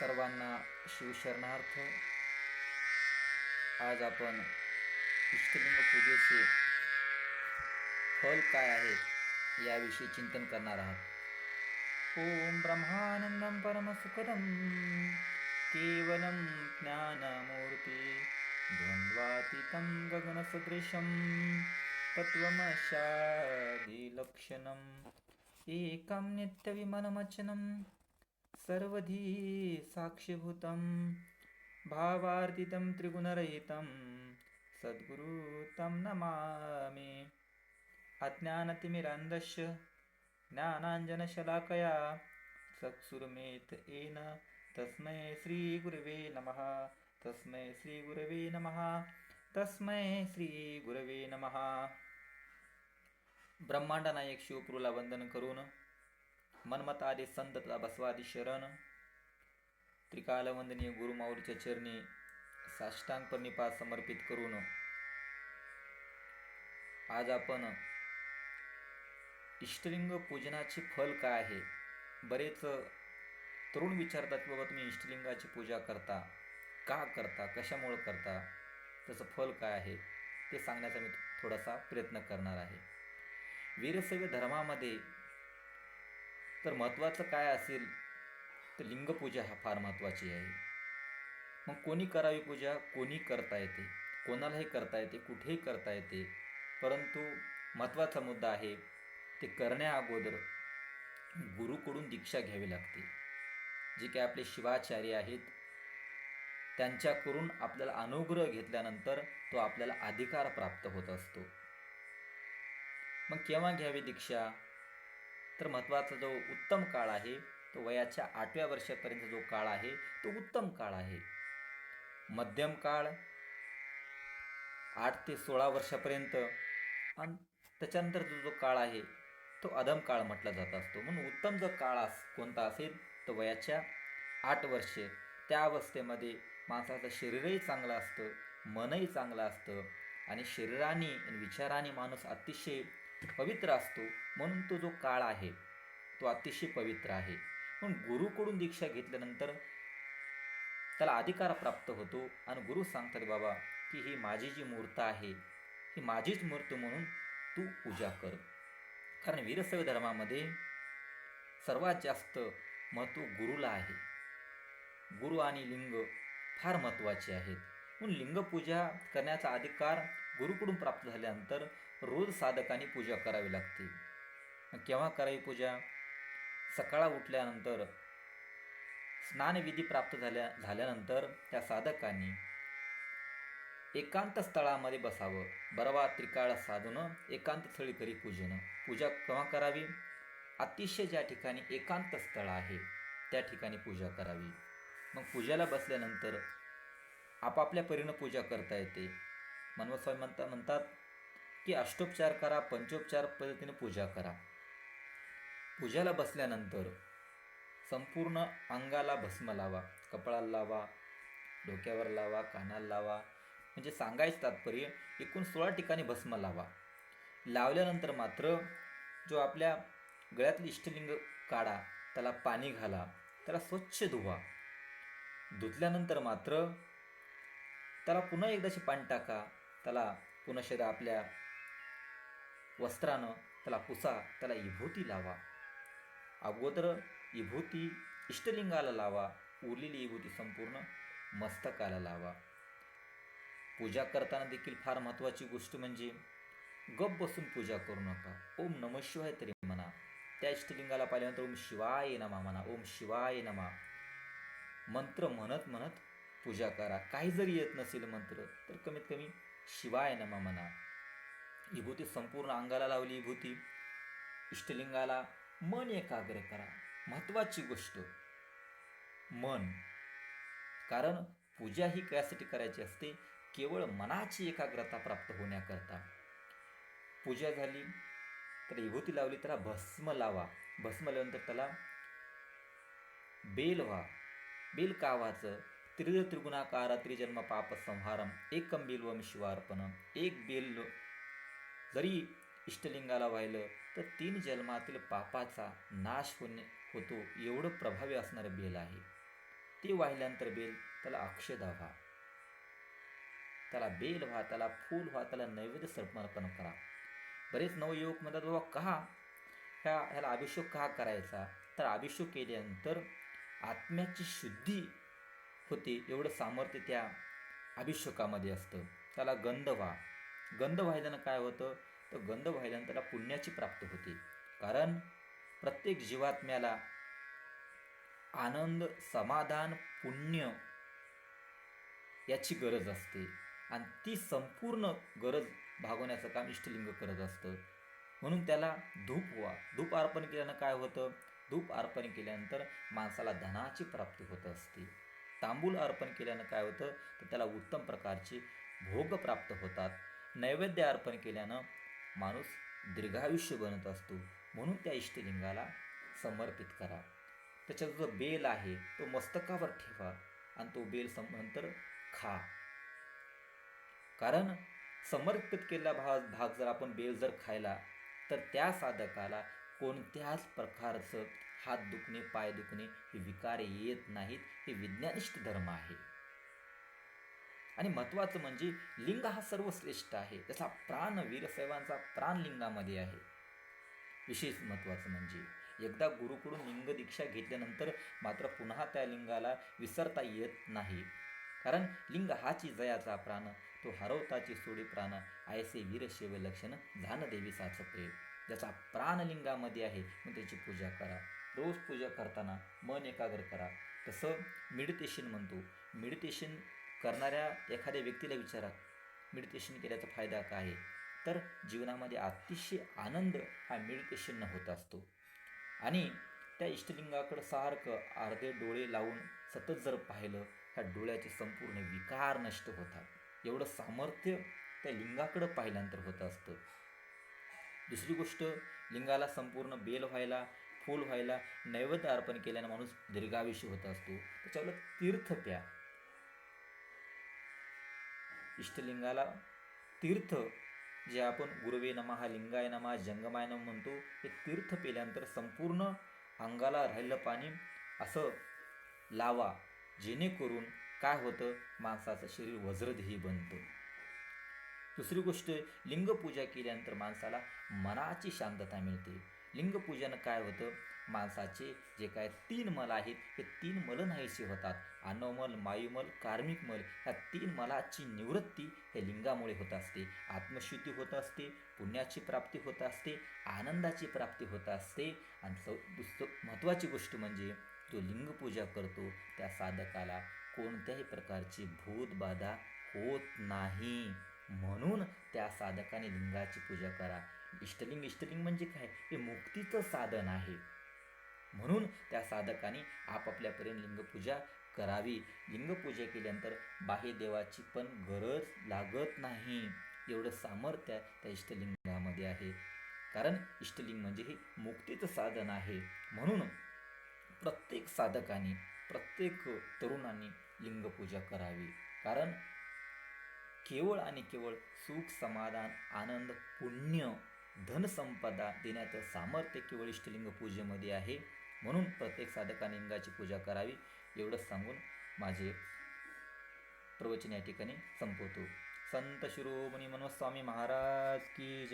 सर्वांना शिवशरणार्थ. आज आपण इष्टलिंग पूजेचे फल काय आहे याविषयी चिंतन करणार आहात. ओम ब्रह्मानंदं परमसुखदम केवलम ज्ञानमूर्ती द्वन्द्वातीतं गगनसदृशं तत्त्वमशादिलक्षणम् एकं नित्यविमलमचनं सर्वधी साक्षिभूतं भावार्थितं त्रिगुणरहितं सद्गुरु तं नमामि। अज्ञानतिमिरान्धस्य ज्ञानाञ्जनशलाकया सत्सुरमेत येन तस्मै श्रीगुरवे नमः तस्मै श्रीगुरवे नमः तस्मै श्रीगुरवे नमः। ब्रह्मांड नायक शिवपुरूला वंदन करून मनमतादे संत तथा बसवादी शरण। त्रिकालवंदनीय गुरुमाऊलीच्या चरणी साष्टांग प्रणिपात समर्पित करून आज आपण इष्टलिंग पूजनाचे फल काय आहे? बरेच तरुण विचारतात की बाबा तुम्ही इष्टलिंगाची पूजा करता का करता कशामुळं करता? त्याचं फल काय आहे? ते सांगण्याचा मी थोडासा प्रयत्न करणार आहे. वीरशैव धर्मामध्ये तर महत्त्वाचं काय असेल तर लिंगपूजा हा फार महत्त्वाची आहे. मग कोणी करावी पूजा? कोणी करता येते? कोणालाही करता येते? कुठेही करता येते? परंतु महत्त्वाचा मुद्दा आहे ते करण्याअगोदर गुरुकडून दीक्षा घ्यावी लागते. जे काही आपले शिवाचार्य आहेत त्यांच्याकडून आपल्याला अनुग्रह घेतल्यानंतर तो आपल्याला अधिकार प्राप्त होत असतो. मग केव्हा घ्यावी दीक्षा? तर महत्त्वाचा जो उत्तम काळ आहे तो वयाच्या आठव्या वर्षापर्यंत जो काळ आहे तो उत्तम काळ आहे. मध्यम काळ आठ ते सोळा वर्षापर्यंत आणि त्याच्यानंतर जो जो काळ आहे तो अधम काळ म्हटला जात असतो. म्हणून उत्तम जो काळ अस कोणता असेल तो वयाच्या आठ वर्षे. त्या अवस्थेमध्ये माणसाचं शरीरही चांगलं असतं मनही चांगलं असतं आणि शरीराने आणि विचाराने माणूस अतिशय पवित्र असतो म्हणून तो जो काळ आहे तो अतिशय पवित्र आहे. म्हणून गुरुकडून दीक्षा घेतल्यानंतर त्याला अधिकार प्राप्त होतो आणि गुरु सांगतात बाबा की ही माझी जी मूर्त आहे ही माझीच मूर्त म्हणून तू पूजा कर. कारण वीरशैव धर्मामध्ये सर्वात जास्त महत्त्व गुरुला आहे. गुरु आणि लिंग फार महत्त्वाचे आहेत. म्हणून लिंगपूजा करण्याचा अधिकार गुरुकडून प्राप्त झाल्यानंतर रोज साधकांनी पूजा करावी लागते. मग केव्हा करावी पूजा? सकाळ उठल्यानंतर स्नानविधी प्राप्त झाल्या झाल्यानंतर त्या साधकांनी एकांत स्थळामध्ये बसावं. बरवा त्रिकाळ साधून एकांत स्थळी करी पूजन. पूजा केव्हा करावी? अतिशय ज्या ठिकाणी एकांत स्थळ आहे त्या ठिकाणी पूजा करावी. मग पूजेला बसल्यानंतर आपापल्या परीनं पूजा करता येते. मनवस्वामी म्हणता म्हणतात की अष्टोपचार करा पंचोपचार पद्धतीने पूजा करा. पूजेला बसल्यानंतर संपूर्ण अंगाला भस्म लावा कपाळाला लावा डोक्यावर लावा कानाला लावा. म्हणजे सांगायचं तात्पर्य एकूण सोळा ठिकाणी भस्म लावा. लावल्यानंतर मात्र जो आपल्या गळ्यातली इष्टलिंग काढा त्याला पाणी घाला त्याला स्वच्छ धुवा. धुतल्यानंतर मात्र त्याला पुन्हा एकदाशी पाणी टाका त्याला पुन्हा आपल्या वस्त्रानं त्याला पुसा त्याला विभूती लावा. अगोदर विभूती इष्टलिंगाला लावा उरलेली विभूती संपूर्ण मस्तकाला लावा. पूजा करताना देखील फार महत्त्वाची गोष्ट म्हणजे गप बसून पूजा करू नका. ओम नम शिवाय तरी म्हणा. त्या इष्टलिंगाला पाहिल्यानंतर ओम शिवाय नमा म्हणा. ओम शिवाय नमा. मंत्र म्हणत म्हणत पूजा करा. काही जरी येत नसेल मंत्र तर कमीत कमी शिवाय नमा म्हणा. विभूती संपूर्ण अंगाला लावली विभूती इष्टलिंगाला. मन एकाग्र करा. महत्त्वाची गोष्ट मन. कारण पूजा ही कशासाठी करायची असते केवळ मनाची एकाग्रता प्राप्त होण्याकरता. पूजा झाली तर विभूती लावली त्याला भस्म लावा. भस्म लावल्यानंतर त्याला बेल व्हा. बेल का व्हायचं? त्रिगुणाकार त्रिजन्म पाप संहारम एकम बिल्वम शिवार्पणम एक बेल जरी इष्टलिंगाला वाहिलं तर तीन जन्मातील पापाचा नाश होणे होतो एवढं प्रभावी असणारं बेल आहे. ते वाहिल्यानंतर बेल त्याला अक्षदा व्हा. त्याला बेल व्हा त्याला फूल व्हा त्याला नैवेद्य समर्पण करा. बरेच नवयुवक म्हणतात बाबा कहा? ह्या ह्याला अभिषेक का करायचा? तर अभिषेक केल्यानंतर आत्म्याची शुद्धी होते एवढं सामर्थ्य त्या अभिषेकामध्ये असतं. त्याला गंध व्हा. गंध वाहिल्यानं काय होतं? तर गंध वाहिल्यानं त्याला पुण्याची प्राप्त होते. कारण प्रत्येक जीवात्म्याला आनंद समाधान पुण्य याची गरज असते. आणि ती संपूर्ण गरज भागवण्याचं काम इष्टलिंग करत असतं. म्हणून त्याला धूप व्हा. धूप अर्पण केल्यानं काय होतं? धूप अर्पण केल्यानंतर माणसाला धनाची प्राप्ती होत असते. तांबूल अर्पण केल्यानं काय होतं? तर त्याला उत्तम प्रकारचे भोग प्राप्त होतात. नैवेद्य अर्पण केल्यानं माणूस दीर्घायुष्य बनत असतो. म्हणून त्या इष्टलिंगाला समर्पित करा. त्याच्यात जो बेल आहे तो मस्तकावर ठेवा आणि तो बेल सम नंतर खा. कारण समर्पित केलेला भाग भाग जर आपण बेल जर खायला तर त्या साधकाला कोणत्याच प्रकारचं हात दुखणे पाय दुखणे हे विकार येत नाहीत. हे विज्ञानिष्ठ धर्म आहे. आणि महत्त्वाचं म्हणजे लिंग हा सर्वश्रेष्ठ आहे. त्याचा प्राण वीरसेवांचा प्राण लिंगामध्ये आहे. विशेष महत्त्वाचं म्हणजे एकदा गुरुकडून लिंग दीक्षा घेतल्यानंतर मात्र पुन्हा त्या लिंगाला विसरता येत नाही. कारण लिंग हाची जयाचा प्राण तो हरवताची सोडी प्राण आयसे वीरशैव लक्षण झान देवी साच प्रेम ज्याचा प्राण लिंगामध्ये आहे मग त्याची पूजा करा. रोज पूजा करताना मन एकाग्र करा. तसं मेडिटेशन म्हणतो. मेडिटेशन करणाऱ्या एखाद्या व्यक्तीला विचारा मेडिटेशन केल्याचा फायदा काय आहे? तर जीवनामध्ये अतिशय आनंद हा मेडिटेशननं होत असतो. आणि त्या इष्टलिंगाकडं सारखं अर्धे डोळे लावून सतत जर पाहिलं त्या डोळ्याचे संपूर्ण विकार नष्ट होतात. एवढं सामर्थ्य त्या लिंगाकडं पाहिल्यानंतर होत असतं. दुसरी गोष्ट लिंगाला संपूर्ण बेल व्हायला फूल व्हायला नैवेद्य अर्पण केल्यानं माणूस दीर्घायुष्य होत असतो. त्याच्यावर तीर्थ प्या. इष्टलिंगाला तीर्थ जे आपण गुरुवे नमहा लिंगाय नमः जंगमाय नम म्हणतो हे तीर्थ पेल्यानंतर संपूर्ण अंगाला राहिलं पाणी असं लावा. जेणेकरून काय होतं? माणसाचं शरीर वज्रदेही बनतं. दुसरी गोष्ट लिंगपूजा केल्यानंतर माणसाला मनाची शांतता मिळते. लिंगपूजानं काय होतं? माणसाचे जे काय तीन मल आहेत हे तीन मल नाहीसे होतात. अनोमल मायुमल कार्मिक मल ह्या तीन मलाची निवृत्ती हे लिंगामुळे होत असते. आत्मशुद्धी होत असते पुण्याची प्राप्ती होत असते आनंदाची प्राप्ती होत असते. आणि सौ महत्त्वाची गोष्ट म्हणजे जो लिंगपूजा करतो त्या साधकाला कोणत्याही प्रकारची भूतबाधा होत नाही. म्हणून त्या साधकाने लिंगाची पूजा करा. इष्टलिंग इष्टलिंग म्हणजे काय? हे मुक्तीचं साधन आहे. म्हणून त्या साधकाने आपापल्यापर्यंत लिंगपूजा करावी. लिंगपूजा केल्यानंतर बाह्य देवाची पण गरज लागत नाही. एवढं सामर्थ्य त्या इष्टलिंगामध्ये आहे. कारण इष्टलिंग म्हणजे हे मुक्तीचं साधन आहे. म्हणून प्रत्येक साधकाने प्रत्येक तरुणांनी लिंगपूजा करावी. कारण केवळ आणि केवळ सुख समाधान आनंद पुण्य धनसंपदा देण्याचं सामर्थ्य केवळ इष्टलिंग पूजेमध्ये आहे. म्हणून प्रत्येक साधकाने इंगाची पूजा करावी एवढंच सांगून माझे प्रवचन या ठिकाणी संपवतो. संत शिरोमणी मनोस्वामी महाराज की जय.